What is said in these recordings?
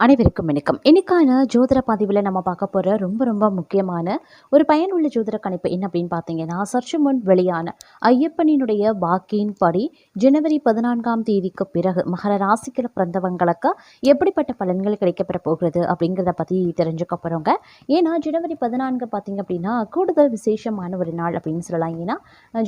அனைவருக்கும் வணக்கம். இன்னைக்கான ஜோதிட பதிவில் நம்ம பார்க்க போகிற ரொம்ப ரொம்ப முக்கியமான ஒரு பயனுள்ள ஜோதிட கணிப்பு என்ன அப்படின்னு பார்த்தீங்கன்னா சற்று முன் வெளியான ஐயப்பனினுடைய வாக்கின் படி ஜனவரி பதினான்காம் தேதிக்கு பிறகு மகர ராசிக்கில் பிறந்தவங்களுக்கு எப்படிப்பட்ட பலன்கள் கிடைக்கப்பெற போகிறது அப்படிங்கிறத பற்றி தெரிஞ்சுக்க போகிறோங்க ஏன்னா ஜனவரி பதினான்கு பார்த்தீங்க அப்படின்னா கூடுதல் விசேஷமான ஒரு நாள் அப்படின்னு சொல்லலாம். ஏன்னா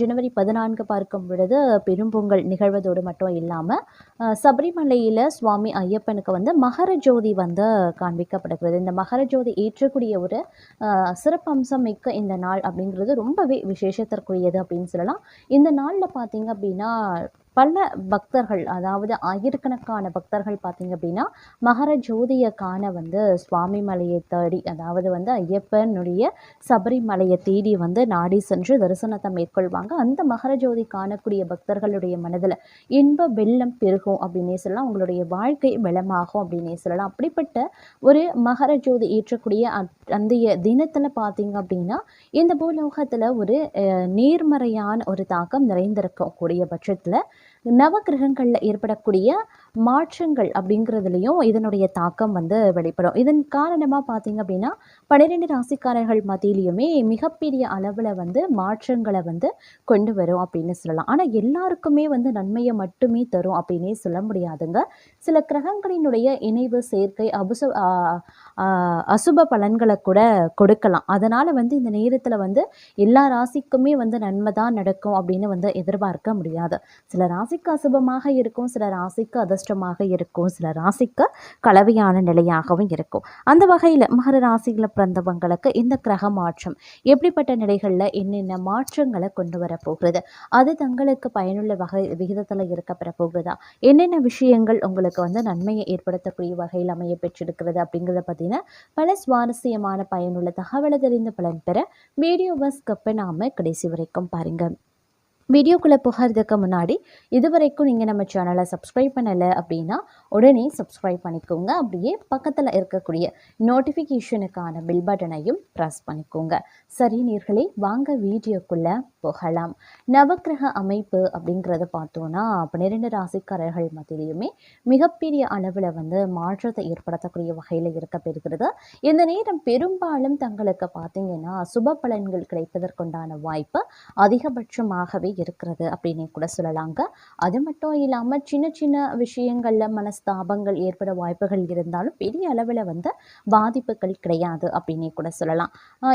ஜனவரி பதினான்கு பார்க்கும் பொழுது பெரும்பொங்கல் நிகழ்வதோடு மட்டும் இல்லாமல் சபரிமலையில் சுவாமி ஐயப்பனுக்கு வந்து மகர ஜோ ஜோதி வந்து காண்பிக்கப்படுகிறது. இந்த மகர ஜோதி ஏற்றக்கூடிய ஒரு அஹ், சிறப்பம்சம் மிக்க இந்த நாள் அப்படிங்கிறது ரொம்பவே விசேஷத்திற்குரியது அப்படின்னு சொல்லலாம். இந்த நாளில் பார்த்தீங்க அப்படின்னா பல பக்தர்கள் அதாவது ஆயிரக்கணக்கான பக்தர்கள் பார்த்தீங்க அப்படின்னா மகர ஜோதியை காண வந்து சுவாமி மலையை தேடி அதாவது வந்து ஐயப்பனுடைய சபரிமலையை தேடி வந்து நாடி சென்று தரிசனத்தை மேற்கொள்வாங்க. அந்த மகர ஜோதி காணக்கூடிய பக்தர்களுடைய மனதில் இன்ப வெள்ளம் பெருகும் அப்படின்னே சொல்லலாம். அவங்களுடைய வாழ்க்கை வெளமாகும் அப்படின்னே சொல்லலாம். அப்படிப்பட்ட ஒரு மகர ஜோதி ஏற்றக்கூடிய அந்தைய தினத்தில் பார்த்தீங்க அப்படின்னா இந்த பூலோகத்தில் ஒரு நேர்மறையான ஒரு தாக்கம் நிறைந்திருக்கக்கூடிய பட்சத்தில் நவகிரகங்களில் ஏற்படக்கூடிய மாற்றங்கள் அப்படிங்கிறதுலையும் இதனுடைய தாக்கம் வந்து வெளிப்படும். இதன் காரணமாக பார்த்தீங்க அப்படின்னா பன்னிரெண்டு ராசிக்காரர்கள் மத்தியிலையுமே மிகப்பெரிய அளவில் வந்து மாற்றங்களை வந்து கொண்டு வரும் அப்படின்னு சொல்லலாம். ஆனால் எல்லாருக்குமே வந்து நன்மையை மட்டுமே தரும் அப்படின்னே சொல்ல முடியாதுங்க. சில கிரகங்களினுடைய இணைவு சேர்க்கை அபுச அசுப பலன்களை கூட கொடுக்கலாம். அதனால் வந்து இந்த நேரத்தில் வந்து எல்லா ராசிக்குமே வந்து நன்மை தான் நடக்கும் அப்படின்னு வந்து எதிர்பார்க்க முடியாது. சில ராசிக்கு அசுபமாக இருக்கும் சில ராசிக்கு அதிர்ஷ்டமாக இருக்கும். சில ராசிக்கு கலவையான நிலையாகவும் இருக்கும். அந்த வகையில் மகர ராசியில் பிறந்தவங்களுக்கு இந்த கிரக மாற்றம் எப்படிப்பட்ட நிலைகளில் என்னென்ன மாற்றங்களை கொண்டு வரப்போகிறது அது தங்களுக்கு பயனுள்ள வகை விகிதத்தில் இருக்க பெற போகிறதா என்னென்ன விஷயங்கள் உங்களுக்கு வந்து நன்மையை ஏற்படுத்தக்கூடிய வகையில் அமைய பெற்றிருக்கிறது அப்படிங்கிறத பற்றின பல சுவாரஸ்யமான பயனுள்ள தகவலை தெரிந்து பலன் பெற மீடியோவாஸ் கப்பை நாம கடைசி வரைக்கும் பாருங்கள் வீடியோக்குள்ளே போகிறதுக்கு முன்னாடி இது வரைக்கும் நீங்கள் நம்ம சேனலை சப்ஸ்கிரைப் பண்ணலை அப்படின்னா உடனே சப்ஸ்கிரைப் பண்ணிக்கோங்க. அப்படியே பக்கத்தில் இருக்கக்கூடிய நோட்டிஃபிகேஷனுக்கான பில் பட்டனையும் ப்ரெஸ் பண்ணிக்கோங்க. சரி நீர்களே வாங்க வீடியோக்குள்ளே போகலாம். நவக்கிரக அமைப்பு அப்படிங்கிறத பார்த்தோன்னா பன்னிரெண்டு ராசிக்காரர்கள் மத்தியிலையுமே மிகப்பெரிய அளவில் வந்து மாற்றத்தை ஏற்படுத்தக்கூடிய வகையில் இருக்க பெறுகிறது. இந்த நேரம் பெரும்பாலும் தங்களுக்கு பார்த்தீங்கன்னா சுப பலன்கள் கிடைப்பதற்குண்டான வாய்ப்பு அதிகபட்சமாகவே இருக்கிறது அப்படின்னு கூட சொல்லலாங்க. அது மட்டும் இல்லாமல் சின்ன சின்ன விஷயங்களில் மனஸ்தாபங்கள் ஏற்பட வாய்ப்புகள் இருந்தாலும் பெரிய அளவில் வந்து பாதிப்புகள் கிடையாது அப்படின்னே கூட சொல்லலாம்.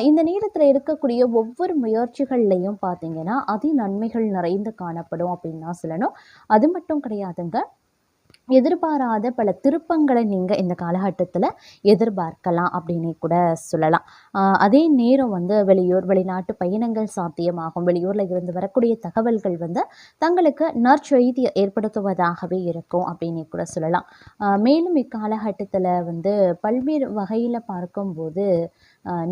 இந்த நேரத்தில் இருக்கக்கூடிய ஒவ்வொரு முயற்சிகள்லையும் பார்த்தீங்கன்னா அதி நன்மைகள் நிறைந்து காணப்படும் அப்படின்னு தான் சொல்லணும். அது மட்டும் கிடையாதுங்க. எதிர்பாராத பல திருப்பங்களை நீங்கள் இந்த காலகட்டத்தில் எதிர்பார்க்கலாம் அப்படின்னு கூட சொல்லலாம். ஆஹ் அதே நேரம் வந்து வெளியூர் வெளிநாட்டு பயணங்கள் சாத்தியமாகும். வெளியூரில் இருந்து வரக்கூடிய தகவல்கள் வந்து தங்களுக்கு நற்செய்தியை ஏற்படுத்துவதாகவே இருக்கும் அப்படின்னு கூட சொல்லலாம். ஆஹ் மேலும் இக்காலகட்டத்தில் வந்து பல்வேறு வகையில் பார்க்கும்போது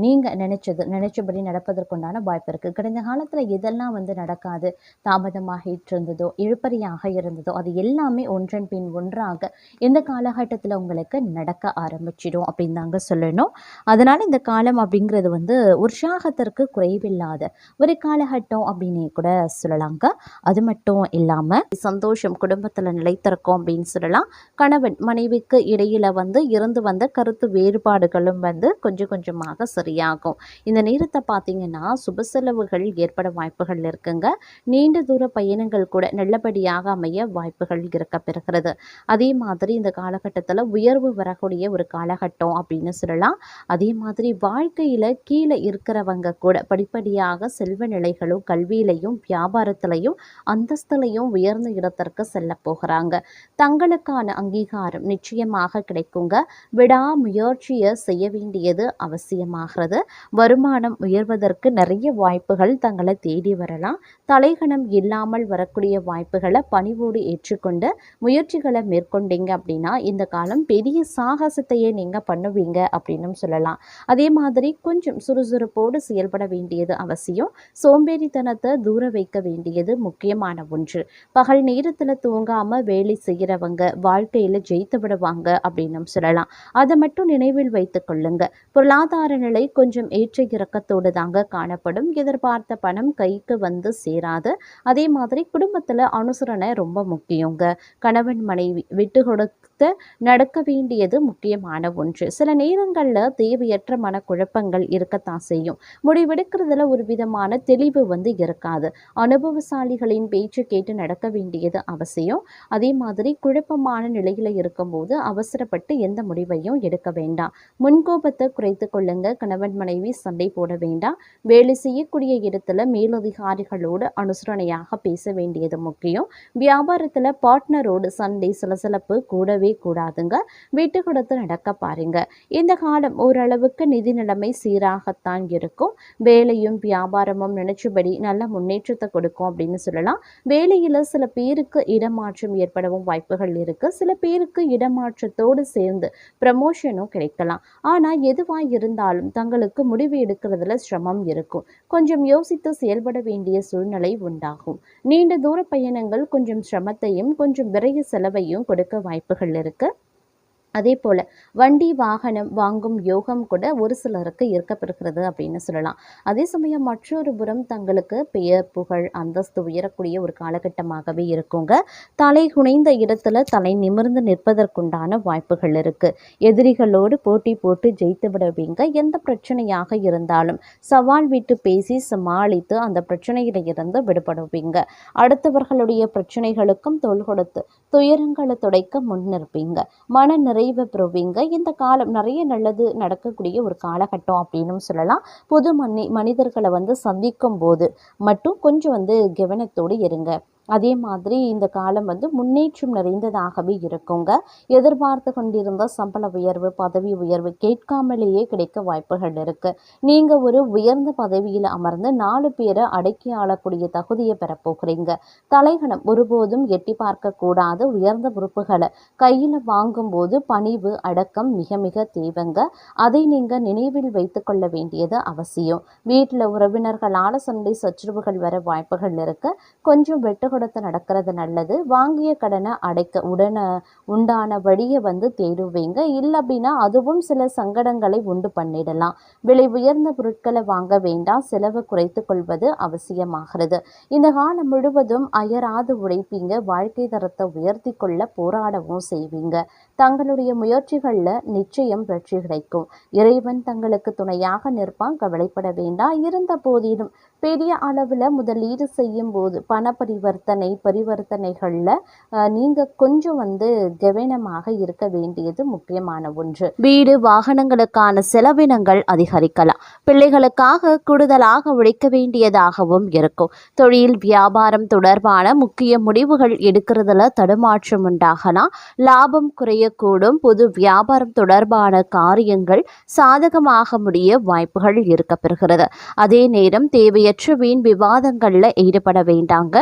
நீங்கள் நினச்சது நினச்சபடி நடப்பதற்குண்டான வாய்ப்பு இருக்குது கடந்த காலத்தில் எதெல்லாம் வந்து நடக்காது? தாமதமாகிட்டு இருந்ததோ இழுப்பறியாக இருந்ததோ அது எல்லாமே ஒன்றன் பின் ஒன்றாக இந்த காலகட்டத்தில் உங்களுக்கு நடக்க ஆரம்பிச்சிடும் அப்படின்னு தாங்க சொல்லணும். அதனால் இந்த காலம் அப்படிங்கிறது வந்து உற்சாகத்திற்கு குறைவில்லாத ஒரு காலகட்டம் அப்படின்னு கூட சொல்லலாங்க. அது மட்டும் இல்லாமல் சந்தோஷம் குடும்பத்தில் நிலைத்திருக்கும் அப்படின்னு சொல்லலாம். கணவன் மனைவிக்கு இடையில் வந்து இருந்து வந்த கருத்து வேறுபாடுகளும் வந்து கொஞ்சம் கொஞ்சமாக சரியாகும். இந்த நேரத்தை பார்த்தீங்கன்னா சுப செலவுகள் ஏற்பட வாய்ப்புகள் இருக்குங்க. நீண்ட தூர பயணங்கள் கூட நல்லபடியாக அமைய வாய்ப்புகள் இருக்க பெறுகிறது. அதே மாதிரி இந்த காலகட்டத்தில் உயர்வு வரக்கூடிய ஒரு காலகட்டம் அப்படின்னு சொல்லலாம். அதே மாதிரி வாழ்க்கையில் கீழே இருக்கிறவங்க கூட படிப்படியாக செல்வ நிலைகளும் கல்வியிலையும் வியாபாரத்திலையும் அந்தஸ்துலையும் உயர்ந்த இடத்திற்கு செல்ல போகிறாங்க. தங்களுக்கான அங்கீகாரம் நிச்சயமாக கிடைக்குங்க. விடாமுயற்சியை செய்ய வேண்டியது அவசியம் அதிகமாகிறது வருமானம் உயர்வதற்கு நிறைய வாய்ப்புகள் தங்களை தேடி வரலாம். தலைகணம் இல்லாமல் வரக்கூடிய வாய்ப்புகளை பணிவோடு ஏற்றுக்கொண்டு முயற்சிகளை மேற்கொண்டீங்க அப்படின்னா இந்த காலம் பெரிய சாகசத்தையே நீங்கள் பண்ணுவீங்க அப்படின்னு சொல்லலாம். அதே மாதிரி கொஞ்சம் சுறுசுறுப்போடு செயல்பட வேண்டியது அவசியம். சோம்பேறித்தனத்தை தூர வைக்க வேண்டியது முக்கியமான ஒன்று. பகல் நேரத்தில் தூங்காமல் வேலை செய்கிறவங்க வாழ்க்கையில் ஜெயித்து விடுவாங்க அப்படின்னு சொல்லலாம். அதை மட்டும் நினைவில் வைத்துக் கொள்ளுங்க. பொருளாதார நிலை கொஞ்சம் ஏற்ற இறக்கத்தோடு தாங்க காணப்படும். எதிர்பார்த்த பணம் கைக்கு வந்து சேராது. அதே மாதிரி குடும்பத்தில் அனுசரணை ரொம்ப முக்கியங்க. கணவன் மனைவி விட்டு கொடுத்து எடுத்து நடக்க வேண்டியது முக்கியமான ஒன்று. சில நேரங்களில் தேவையற்ற மனக்குழப்பங்கள் இருக்கத்தான் செய்யும். முடிவெடுக்கிறதுல ஒரு விதமான தெளிவு வந்து இருக்காது. அனுபவசாலிகளின் பேச்சு கேட்டு நடக்க வேண்டியது அவசியம். அதே மாதிரி குழப்பமான நிலையில் இருக்கும்போது அவசரப்பட்டு எந்த முடிவையும் எடுக்க வேண்டாம். முன்கோபத்தை குறைத்து கொள்ளுங்க. கணவன் மனைவி சண்டை போட வேண்டாம். வேலை செய்யக்கூடிய இடத்துல மேலதிகாரிகளோடு அனுசரணையாக பேச வேண்டியது முக்கியம். வியாபாரத்தில் பார்ட்னரோடு சண்டை சலசலப்பு கூடவே கூடாதுங்க விட்டு கொடுத்து நடக்க பாருங்க. இந்த காலம் ஓரளவுக்கு நிதி நிலைமை சீராகத்தான் இருக்கும். வேலையும் வியாபாரமும் நினைச்சபடி நல்ல முன்னேற்றத்தை கொடுக்கும் அப்படின்னு சொல்லலாம். வேலையில் சில பேருக்கு இடமாற்றம் ஏற்படவும் வாய்ப்புகள் இருக்கு. சில பேருக்கு இடமாற்றத்தோடு சேர்ந்து ப்ரமோஷனும் கிடைக்கலாம். ஆனால் எதுவாக இருந்தாலும் தங்களுக்கு முடிவு எடுக்கிறதுல சிரமம் இருக்கும். கொஞ்சம் யோசித்து செயல்பட வேண்டிய சூழ்நிலை உண்டாகும். நீண்ட தூர பயணங்கள் கொஞ்சம் சிரமத்தையும் கொஞ்சம் விரைய செலவையும் கொடுக்க வாய்ப்புகள் இருக்குது அதே போல் வண்டி வாகனம் வாங்கும் யோகம் கூட ஒரு சிலருக்கு இருக்கப்பெறுகிறது அப்படின்னு சொல்லலாம். அதே சமயம் மற்றொரு புறம் தங்களுக்கு பெயர் புகழ் அந்தஸ்து உயரக்கூடிய ஒரு காலகட்டமாகவே இருக்குங்க. தலை குனைந்த இடத்துல தலை நிமிர்ந்து நிற்பதற்குண்டான வாய்ப்புகள் இருக்குது எதிரிகளோடு போட்டி போட்டு ஜெயித்து விடுவீங்க. எந்த பிரச்சனையாக இருந்தாலும் சவால் விட்டு பேசி சமாளித்து அந்த பிரச்சனையில இருந்து விடுபடுவீங்க. அடுத்தவர்களுடைய பிரச்சனைகளுக்கும் தொல் கொடுத்து துயரங்களை துடைக்க முன்னிற்பீங்க மன நிறைவு பெறுவீங்க இந்த காலம் நிறைய நல்லது நடக்கக்கூடிய ஒரு காலகட்டம் அப்படின்னு சொல்லலாம். பொது மனி மனிதர்களை வந்து சந்திக்கும் போது மட்டும் கொஞ்சம் வந்து கவனத்தோடு இருங்க. அதே மாதிரி இந்த காலம் வந்து முன்னேற்றம் நிறைந்ததாகவே இருக்குங்க. எதிர்பார்த்து கொண்டிருந்த சம்பள உயர்வு பதவி உயர்வு கேட்காமலேயே கிடைக்க வாய்ப்புகள் இருக்கு. நீங்க ஒரு உயர்ந்த பதவியில் அமர்ந்து நாலு பேரை அடக்கி ஆளக்கூடிய தகுதியை பெறப்போகிறீங்க. தலைகணம் ஒருபோதும் எட்டி பார்க்கக்கூடாது உயர்ந்த பொறுப்புகளை கையில் வாங்கும்போது பணிவு அடக்கம் மிக மிக தேவைங்க. அதை நீங்க நினைவில் வைத்துக் கொள்ள வேண்டியது அவசியம். வீட்டில் உறவினர்களால் சண்டை சச்சரவுகள் வர வாய்ப்புகள் இருக்கு. கொஞ்சம் வெட்டு கொடுத்து நடக்கிறது நல்லது. வாங்கிய கடனை அடைக்க உடனே உண்டான வழியை வந்து தேடுவீங்க. இல்லை அப்படின்னா அதுவும் சில சங்கடங்களை உண்டு பண்ணிடலாம். விலை உயர்ந்த பொருட்களை வாங்க வேண்டாம். செலவு குறைத்து கொள்வது அவசியமாகிறது. இந்த காலம் முழுவதும் அயராது உழைப்பீங்க. வாழ்க்கை தரத்தை உயர்த்தி கொள்ள போராடவும் செய்வீங்க. தங்களுடைய முயற்சிகளில் நிச்சயம் வெற்றி கிடைக்கும். இறைவன் தங்களுக்கு துணையாக நிற்பான். கவலைப்பட வேண்டாம். இருந்த போதிலும் பெரிய அளவில் முதலீடு செய்யும் போது பண பரிவர்த்தனை பரிவர்த்தனைகளில் நீங்கள் கொஞ்சம் வந்து கவனமாக இருக்க வேண்டியது முக்கியமான ஒன்று. வீடு வாகனங்களுக்கான செலவினங்கள் அதிகரிக்கலாம். பிள்ளைகளுக்காக கூடுதலாக உழைக்க வேண்டியதாகவும் இருக்கும். தொழில் வியாபாரம் தொடர்பான முக்கிய முடிவுகள் எடுக்கிறதுல தடுமாற்றம் உண்டாகலாம் லாபம் குறையக்கூடும். பொது வியாபாரம் தொடர்பான காரியங்கள் சாதகமாக முடிய வாய்ப்புகள் இருக்கப்பெறுகிறது. அதே நேரம் தேவையற்ற வீண் விவாதங்களில் ஈடுபட வேண்டாங்க.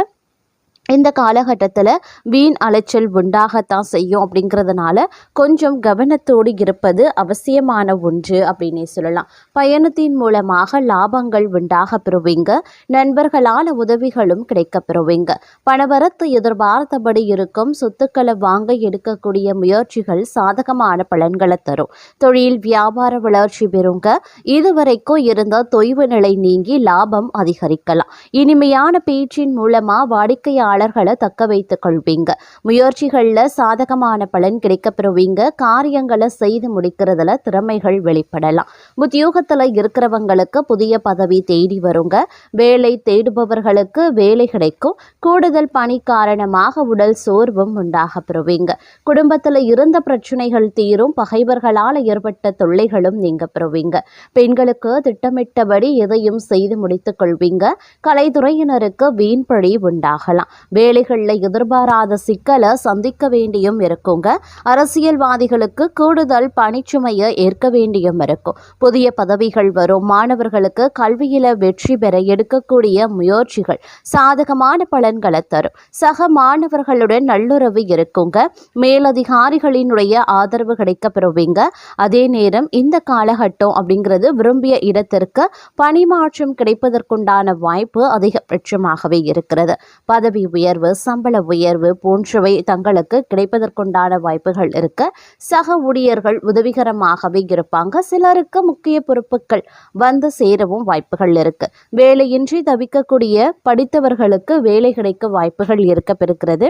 இந்த காலகட்டத்தில் வீண் அலைச்சல் உண்டாகத்தான் செய்யும் அப்படிங்கிறதுனால கொஞ்சம் கவனத்தோடு இருப்பது அவசியமான ஒன்று அப்படின்னே சொல்லலாம். பயணத்தின் மூலமாக லாபங்கள் உண்டாக பெறுவீங்க. நண்பர்களால் உதவிகளும் கிடைக்க பெறுவீங்க. பணவரத்து எதிர்பார்த்தபடி இருக்கும் சொத்துக்களை வாங்க எடுக்கக்கூடிய முயற்சிகள் சாதகமான பலன்களை தரும். தொழில் வியாபார வளர்ச்சி பெறுங்க. இதுவரைக்கும் இருந்த தொய்வு நிலை நீங்கி லாபம் அதிகரிக்கலாம். இனிமையான பேச்சின் மூலமாக வாடிக்கையாளர் வாடிக்கையாளர்களை தக்க வைத்துக் கொள்வீங்க. முயற்சிகளில் சாதகமான பலன் கிடைக்கப்பெறுவீங்க காரியங்களை செய்து முடிக்கிறதுல திறமைகள் வெளிப்படலாம். உத்தியோகத்தில் இருக்கிறவங்களுக்கு புதிய பதவி தேடி வருங்க. வேலை தேடுபவர்களுக்கு வேலை கிடைக்கும். கூடுதல் பணி காரணமாக உடல் சோர்வும் உண்டாக பெறுவீங்க. குடும்பத்தில் இருந்த பிரச்சனைகள் தீரும். பகைவர்களால் ஏற்பட்ட தொல்லைகளும் நீங்க பெறுவீங்க. பெண்களுக்கு திட்டமிட்டபடி எதையும் செய்து முடித்துக் கொள்வீங்க. கலைத்துறையினருக்கு வீண்பழி உண்டாகலாம். வேலைகளில் எதிர்பாராத சிக்கலை சந்திக்க வேண்டியும் இருக்குங்க அரசியல்வாதிகளுக்கு கூடுதல் பணிச்சுமையை ஏற்க வேண்டியும் இருக்கும். புதிய பதவிகள் வரும். மாணவர்களுக்கு கல்வியில் வெற்றி பெற எடுக்கக்கூடிய முயற்சிகள் சாதகமான பலன்களை தரும். சக மாணவர்களுடன் நல்லுறவு இருக்குங்க மேலதிகாரிகளினுடைய ஆதரவு கிடைக்க பெறுவீங்க அதே நேரம் இந்த காலகட்டம் அப்படிங்கிறது விரும்பிய இடத்திற்கு பணிமாற்றம் கிடைப்பதற்குண்டான வாய்ப்பு அதிகபட்சமாகவே இருக்கிறது. பதவி உயர்வு சம்பள உயர்வு போன்றவை தங்களுக்கு கிடைப்பதற்குண்டான வாய்ப்புகள் இருக்க சக ஊழியர்கள் உதவிகரமாகவே இருப்பாங்க. சிலருக்கு முக்கிய பொறுப்புகள் வந்து சேரவும் வாய்ப்புகள் இருக்கு. வேலையின்றி தவிக்கக்கூடிய படித்தவர்களுக்கு வேலை கிடைக்க வாய்ப்புகள் இருக்க பெறுகிறது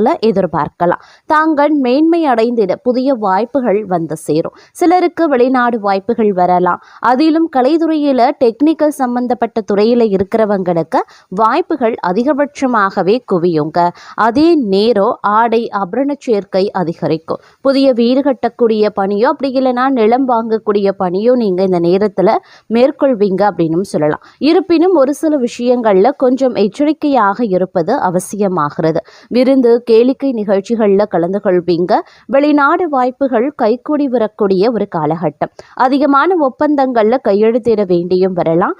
எதிர்பார்க்கலாம். தாங்கள் மேன்மை அடைந்திட புதிய வாய்ப்புகள் வந்து சேரும். சிலருக்கு வெளிநாடு வாய்ப்புகள் வரலாம். அதிலும் கலைத்துறையில் டெக்னிக்கல் சம்பந்தப்பட்ட துறையில் இருக்கிறவங்களுக்கு வாய்ப்புகள் அதிகபட்சமாகவே குவியுங்க. அதே நேரம் ஆடை அபரண சேர்க்கை அதிகரிக்கும். புதிய வீடு கட்டக்கூடிய பணியோ அப்படி இல்லைன்னா நிலம் வாங்கக்கூடிய பணியோ நீங்கள் இந்த நேரத்தில் மேற்கொள்வீங்க அப்படின்னு சொல்லலாம். இருப்பினும் ஒரு சில விஷயங்களில் கொஞ்சம் எச்சரிக்கையாக இருப்பது அவசியமாகிறது. விருந்து கேளிக்கை நிகழ்ச்சிகளில் கலந்து கொள்வீங்க. வெளிநாடு வாய்ப்புகள் கைகூடி வரக்கூடிய ஒரு காலகட்டம். அதிகமான ஒப்பந்தங்களில் கையெழுத்திட வேண்டியும் வரலாம்.